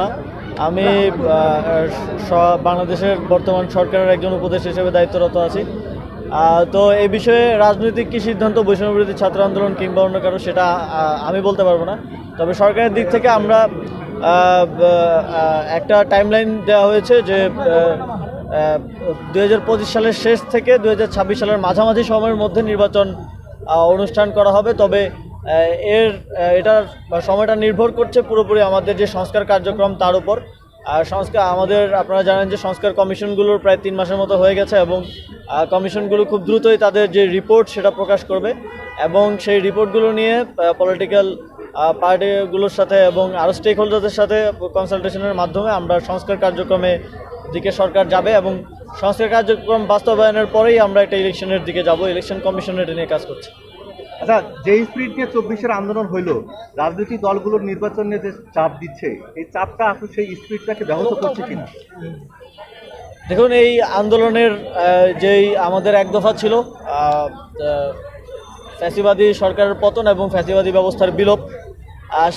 না। আমি বাংলাদেশের বর্তমান সরকারের একজন উপদেশ হিসেবে দায়িত্বরত আছি। তো এই বিষয়ে রাজনৈতিক কি সিদ্ধান্ত বৈষম্যবিরোধী ছাত্র আন্দোলন কিংবা অন্য কারও সেটা আমি বলতে পারব না। তবে সরকারের দিক থেকে আমরা একটা টাইমলাইন দেওয়া হয়েছে যে দুই হাজার পঁচিশ সালের শেষ থেকে দুই হাজার ছাব্বিশ সালের মাঝামাঝি সময়ের মধ্যে নির্বাচন অনুষ্ঠান করা হবে। তবে এর এটার সময়টা নির্ভর করছে পুরোপুরি আমাদের যে সংস্কার কার্যক্রম তার উপর। আর সংস্কার, আমাদের, আপনারা জানেন যে সংস্কার কমিশনগুলোর প্রায় তিন মাসের মতো হয়ে গেছে এবং কমিশনগুলো খুব দ্রুতই তাদের যে রিপোর্ট সেটা প্রকাশ করবে এবং সেই রিপোর্টগুলো নিয়ে পলিটিক্যাল পার্টিগুলোর সাথে এবং আরও স্টেক হোল্ডারদের সাথে কনসালটেশনের মাধ্যমে আমরা সংস্কার কার্যক্রমে দিকে সরকার যাবে এবং সংস্কার কার্যক্রম বাস্তবায়নের পরেই আমরা একটা ইলেকশনের দিকে যাব। ইলেকশন কমিশন এটা নিয়ে কাজ করছে। আচ্ছা যে স্পিরিট নিয়ে চব্বিশের আন্দোলন হইল, রাজনৈতিক দলগুলোর নির্বাচন নিয়ে যে চাপ দিচ্ছে, এই চাপটা আসলে সেই স্পিরিটটাকে ব্যাহত করছে কিনা? দেখুন, এই আন্দোলনের যেই আমাদের এক দফা ছিল ফ্যাসিবাদী সরকারের পতন এবং ফ্যাসিবাদী ব্যবস্থার বিলোপ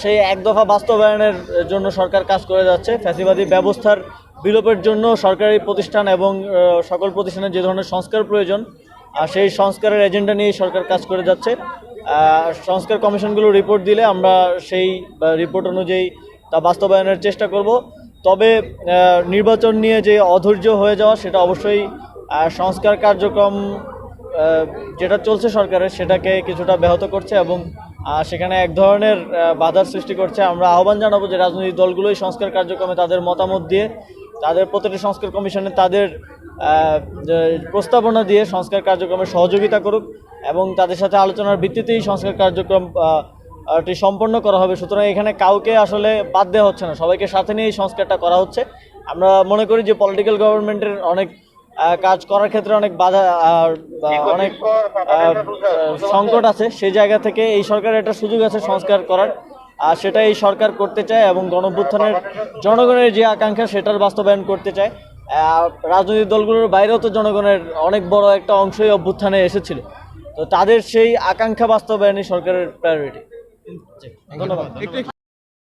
সেই এক দফা বাস্তবায়নের জন্য সরকার কাজ করে যাচ্ছে। ফ্যাসিবাদী ব্যবস্থার বিলোপের জন্য সরকারি প্রতিষ্ঠান এবং সকল প্রতিষ্ঠানের যে ধরনের সংস্কার প্রয়োজন আহ, সেই সংস্কারের এজেন্ডা নিয়ে সরকার কাজ করে যাচ্ছে। সংস্কার কমিশনগুলো রিপোর্ট দিলে আমরা সেই রিপোর্ট অনুযায়ী তা বাস্তবায়নের চেষ্টা করব। তবে নির্বাচন নিয়ে যে অধৈর্য হয়ে যাওয়া সেটা অবশ্যই সংস্কার কার্যক্রম যেটা চলছে সরকারের সেটাকে কিছুটা ব্যাহত করছে এবং সেখানে এক ধরনের বাধার সৃষ্টি করছে। আমরা আহ্বান জানাব যে রাজনৈতিক দলগুলোই সংস্কার কার্যক্রমে তাদের মতামত দিয়ে তাদের প্রতিটি সংস্কার কমিশনে তাদের প্রস্তাবনা দিয়ে সংস্কার কার্যক্রমে সহযোগিতা করুক এবং তাদের সাথে আলোচনার ভিত্তিতেই সংস্কার কার্যক্রম টি সম্পন্ন করা হবে। সুতরাং এখানে কাউকে আসলে বাদ দেওয়া হচ্ছে না। সবাইকে সাথে নিয়ে এই সংস্কারটা করা হচ্ছে। আমরা মনে করি যে পলিটিক্যাল গভর্নমেন্টের অনেক কাজ করার ক্ষেত্রে অনেক বাধা অনেক সংকট আছে। সেই জায়গা থেকে এই সরকারের একটা সুযোগ আছে সংস্কার করার। আর সেটাই সরকার করতে চায় এবং গণভ্যুত্থানের জনগণের যে আকাঙ্ক্ষা সেটার বাস্তবায়ন করতে চায়। রাজনৈতিক দলগুলোর বাইরেও তো জনগণের অনেক বড় একটা অংশই অভ্যুত্থানে এসেছিল। তো তাদের সেই আকাঙ্ক্ষা বাস্তবায়নই সরকারের প্রায়োরিটি ধন্যবাদ।